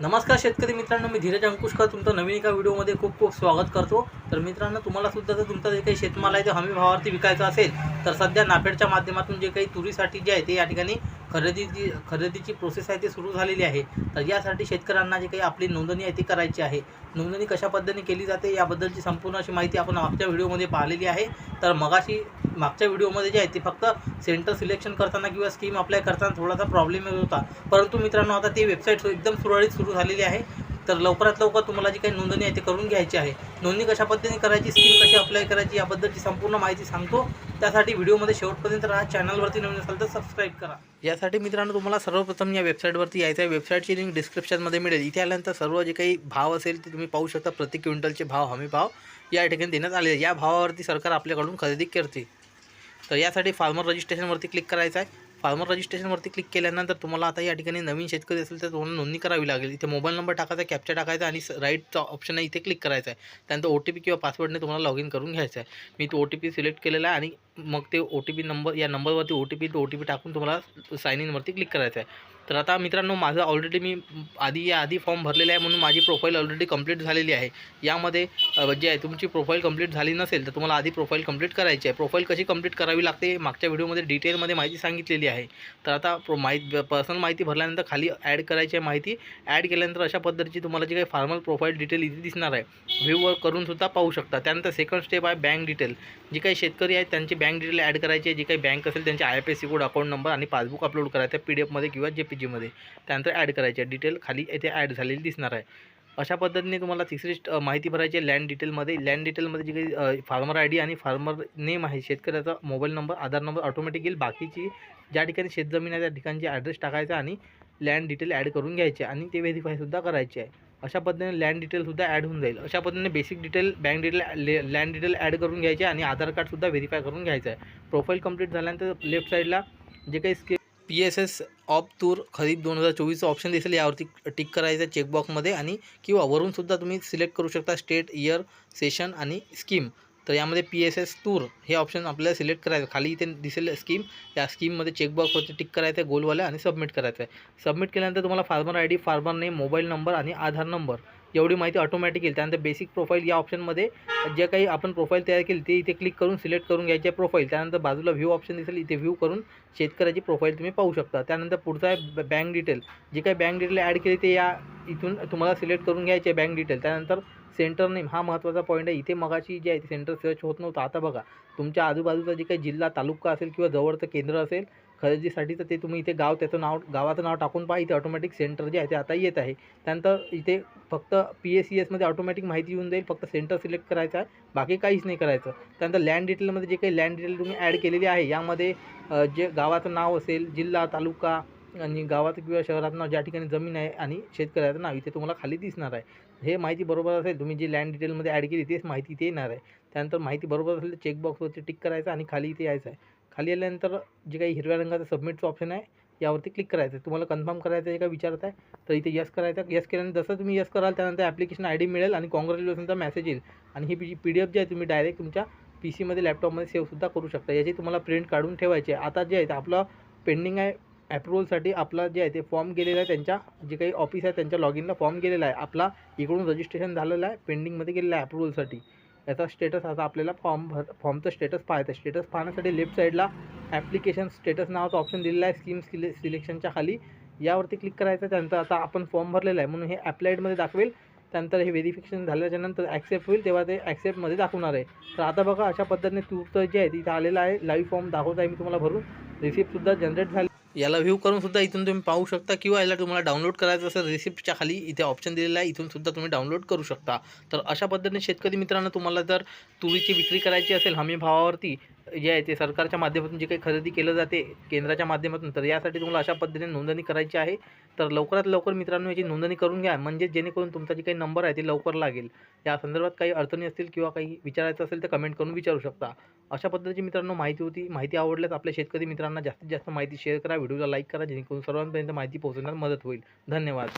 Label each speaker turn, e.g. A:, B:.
A: नमस्कार शेतकरी मित्रांनो मी धीरज अंकुशकर. तुमचं नवीन एका व्हिडिओमध्ये खूप खूप स्वागत करतो. तर मित्रांनो तुम्हालासुद्धा जर तुमचा जे काही शेतमाल आहे ते हमी भावावरती विकायचा असेल तर सध्या नाफेडच्या माध्यमातून जे काही तुरीसाठी जे आहे ते या ठिकाणी खरेदीची खरेदीची प्रोसेस आहे ती सुरू झालेली आहे. तर यासाठी शेतकऱ्यांना जे काही आपली नोंदणी आहे ती करायची आहे. नोंदणी कशा पद्धतीने केली जाते याबद्दलची संपूर्ण अशी माहिती आपण मागच्या व्हिडिओमध्ये पाहिलेली आहे. तर मगाशी मागच्या व्हिडिओमध्ये जे आहे ते फक्त सेंटर सिलेक्शन करताना किंवा स्कीम अप्लाय करताना थोडासा प्रॉब्लेम येत होता. परंतु मित्रांनो आता ती वेबसाईट एकदम सुरळीत सुरू झालेली आहे. तर लवकरात लवकर तुम्हाला जी काही नोंदणी आहे ते करून घ्यायची आहे. नोंदणी कशा पद्धतीने करायची स्कीम कशी अप्लाय करायची याबद्दलची संपूर्ण माहिती सांगतो. त्यासाठी व्हिडिओमध्ये शेवटपर्यंत राहा. चॅनलवरती नवीन असाल तर सबस्क्राईब करा. यासाठी मित्रांनो तुम्हाला सर्वप्रथम या वेबसाईटवरती यायचं आहे वेबसाईटची लिंक डिस्क्रिप्शनमध्ये मिळेल. इथे आल्यानंतर सर्व जे काही भाव असेल ते तुम्ही पाहू शकता. प्रति क्विंटलचे भाव हमी भाव या ठिकाणी देण्यात आले या भावावरती सरकार आपल्याकडून खरेदी करते. तर यासाठी फार्मर रजिस्ट्रेशनवरती क्लिक करायचं आहे फार्मर रजिस्ट्रेशनवरती क्लिक केल्यानंतर तुम्हाला आता या ठिकाणी नवीन शेतकरी असेल तर तुम्हाला नोंदणी करावी लागेल. इथे मोबाईल नंबर टाकायचा कॅप्चर टाकायचा आणि राईटचा ऑप्शन आहे इथे क्लिक करायचा आहे. त्यानंतर ओ टी पी किंवा पासवर्डने तुम्हाला लॉग इन करून घ्यायचं आहे. मी तो ओ टी पी सिलेक्ट केलेला आहे आणि मग ते ओ टी पी नंबर या नंबरवरती ओ टी पी तो ओ टी पी टाकून तुम्हाला साईन इनवरती क्लिक करायचं आहे. तर आता मित्रांनो माझं ऑलरेडी मी आधी या आधी फॉर्म भरलेला आहे म्हणून माझी प्रोफाईल ऑलरेडी कंप्लीट झालेली आहे. यामध्ये जे आहे तुमची प्रोफाईल कंप्लीट झाली नसेल तर तुम्हाला आधी प्रोफाईल कंप्लीट करायची आहे. प्रोफाईल कशी कंप्लीट करावी लागते मागच्या व्हिडिओमध्ये डिटेलमध्ये माहिती सांगितलेली आहे. तर आता प्रो माहिती पर्सनल माहिती भरल्यानंतर खाली ॲड करायची आहे माहिती. ॲड केल्यानंतर अशा पद्धतीची तुम्हाला जी काही फार्मल प्रोफाईल डिटेल इथे दिसणार आहे व्ह्यू करूनसुद्धा पाहू शकता. त्यानंतर सेकंड स्टेप आहे बँक डिटेल जे काही शेतकरी आहेत त्यांची बँक डिटेल ॲड करायची आहे. जी काही बँक असेल त्यांचे I F S C code account number आणि पासबुक अपलोड करायचं आहे पी डी एफमध्ये किंवा जे पी जीमध्ये त्यानंतर ॲड करायचे. आहे डिटेल खाली येथे ॲड झालेली दिसणार आहे. अशा पद्धतीने तुम्हाला तिसरी माहिती भरायची आहे. लँड डिटेलमध्ये लँड डिटेलमध्ये जी काही फार्मर आय डी आणि फार्मर नेम आहे शेतकऱ्याचा mobile number Aadhaar number automatic येईल. बाकीची ज्या ठिकाणी शेतजमीन आहे त्या ठिकाणची ॲड्रेस टाकायचा आणि लँड डिटेल ॲड करून घ्यायचे आणि ते व्हेरीफायसुद्धा करायचे आहे. अशा पद्धतीने लँड डिटेलसुद्धा ॲड होऊन जाईल. अशा पद्धतीने basic detail bank detail land detail add करून घ्यायचे आणि आधार कार्डसुद्धा व्हेरीफाय करून घ्यायचं आहे. प्रोफाईल कंप्लीट झाल्यानंतर लेफ्ट साईडला जे काही स्के पी एस एस ऑफ तूर खरीप दोन हजार चोवीसचं ऑप्शन दिसेल यावरती टिक करायचं चेकबॉक्समध्ये आणि किंवा वरूनसुद्धा तुम्ही सिलेक्ट करू शकता स्टेट इयर सेशन आणि स्कीम तर यामध्ये पी एस एस तूर हे ऑप्शन आपल्याला सिलेक्ट करायचं खाली इथे दिसेल स्कीम या स्कीममध्ये चेकबॉक्सवरती टिक करायचं आहे गोलवाल्या आणि सबमिट करायचं आहे. सबमिट केल्यानंतर तुम्हाला farmer I D farmer name mobile number आणि आधार नंबर एवढी माहिती ऑटोमॅटिक येईल. त्यानंतर बेसिक प्रोफाईल या ऑप्शनमध्ये जे काही आपण प्रोफाईल तयार केली ते इथे क्लिक करून सिलेक्ट करून घ्यायची आहे प्रोफाईल त्यानंतर बाजूला व्ह्यू ऑप्शन दिसेल इथे व्ह्यू करून शेतकऱ्याची प्रोफाईल तुम्ही पाहू शकता. त्यानंतर पुढचा आहे बँक डिटेल जे काही बँक डिटेल ॲड केली ते या इथून तुम्हाला सिलेक्ट करून घ्यायचे बँक डिटेल त्यानंतर सेंटर नेम हा महत्त्वाचा पॉईंट आहे. इथे मगाशी जे आहे सेंटर सर्च होत नव्हतं. आता बघा तुमच्या आजूबाजूचा जे काही जिल्हा तालुका असेल किंवा जवळचं केंद्र असेल खरेदीसाठी तर ते तुम्ही इथे गाव त्याचं नाव गावाचं नाव टाकून पहा इथे ऑटोमॅटिक सेंटर जे आहे ते आता येत आहे. त्यानंतर इथे फक्त पी एस सी एसमध्ये ऑटोमॅटिक माहिती येऊन जाईल फक्त सेंटर सिलेक्ट करायचं आहे बाकी काहीच नाही करायचं. त्यानंतर लँड डिटेलमध्ये जे काही लँड डिटेल तुम्ही ॲड केलेली आहे यामध्ये जे गावाचं नाव असेल जिल्हा तालुका आणि गावाचं किंवा शहरात नाव ज्या ठिकाणी जमीन आहे आणि शेतकऱ्याचं नाव इथे तुम्हाला खाली दिसणार आहे. हे माहिती बरोबर असेल तुम्ही जी लँड डिटेलमध्ये ॲड केली तेच माहिती इथे येणार आहे. त्यानंतर माहिती बरोबर असेल तर चेकबॉक्सवरती टिक करायचं आणि खाली इथे यायचं आहे. खाली आल्यानंतर जे काही हिरव्या रंगाचं सबमिटचं ऑप्शन आहे यावरती क्लिक करायचं आहे. तुम्हाला कन्फर्म करायचं आहे का विचारत आहे तर इथे यस करायचं यस केल्यानंतर जसं तुम्ही यस कराल त्यानंतर ॲप्लिकेशन आय डी मिळेल आणि कॉंग्रॅच्युलेशनचा मेसेज येईल. आणि ही पी पी डी एफ जी आहे तुम्ही डायरेक्ट तुमच्या पी सीमध्ये लॅपटॉपमध्ये सेव्हसुद्धा करू शकता. याची तुम्हाला प्रिंट काढून ठेवायची आहे. आता जे आहे ते आपलं पेंडिंग आहे ॲप्रुव्हलसाठी आपला जे आहे ते फॉर्म गेलेला आहे. त्यांच्या जे काही ऑफिस आहे त्यांच्या लॉग इनला फॉर्म गेलेला आहे. आपला इकडून रजिस्ट्रेशन झालेलं आहे पेंडिंगमध्ये गेलेलं आहे अप्रुव्हलसाठी याचा स्टेटस आता आपल्याला फॉर्म भर फॉर्मचं स्टेटस पाहायचं. आहे स्टेटस पाहण्यासाठी लेफ्ट साईडला ॲप्लिकेशन स्टेटस नावाचा ऑप्शन दिलेला आहे. स्कीम सिले सिलेक्शनच्या खाली. यावरती क्लिक करायचं त्यानंतर आता आपण फॉर्म भरलेला आहे. म्हणून हे ॲप्लाईडमध्ये दाखवेल. त्यानंतर हे व्हेरिफिकेशन झाल्याच्यानंतर ॲक्सेप्ट होईल. तेव्हा ते ॲक्सेप्टमध्ये दाखवणार आहे. तर आता बघा अशा पद्धतीने तूर्त जे आहे तिथं आलेलं आहे. लाईव्ह फॉर्म दाखवत आहे मी तुम्हाला भरून. रिसिप्टसुद्धा जनरेट झाली. याला व्ह्यू करून सुद्धा इथून तुम्ही पाहू शकता किंवा याला तुम्हाला डाउनलोड करायचं असेल रिसिप्टच्या खाली इथे ऑप्शन दिलेला आहे इथून सुद्धा तुम्ही डाउनलोड करू शकता. तर अशा पद्धतीने शेतकरी मित्रांनो तुम्हाला जर तुरीची विक्री करायची असेल हमी भावावरती जे आहे ते सरकारच्या माध्यमातून जे काही खरेदी केलं जाते केंद्राच्या माध्यमातून तर यासाठी तुम्हाला अशा पद्धतीने नोंदणी करायची आहे. तर लवकरात लवकर मित्रांनो याची नोंदणी करून घ्या. म्हणजे जेणेकरून तुमचा जे काही नंबर आहे ते लवकर लागेल. या संदर्भात काही अडचणी असतील किंवा काही विचारायचं असेल तर कमेंट करून विचारू शकता. अशा पद्धतीची मित्रांनो माहिती होती. माहिती आवडल्यास आपल्या शेतकरी मित्रांना जास्तीत जास्त माहिती शेअर करा. व्हिडिओला लाईक करा. जेणेकरून सर्वांपर्यंत माहिती पोहोचवण्यास मदत होईल. धन्यवाद.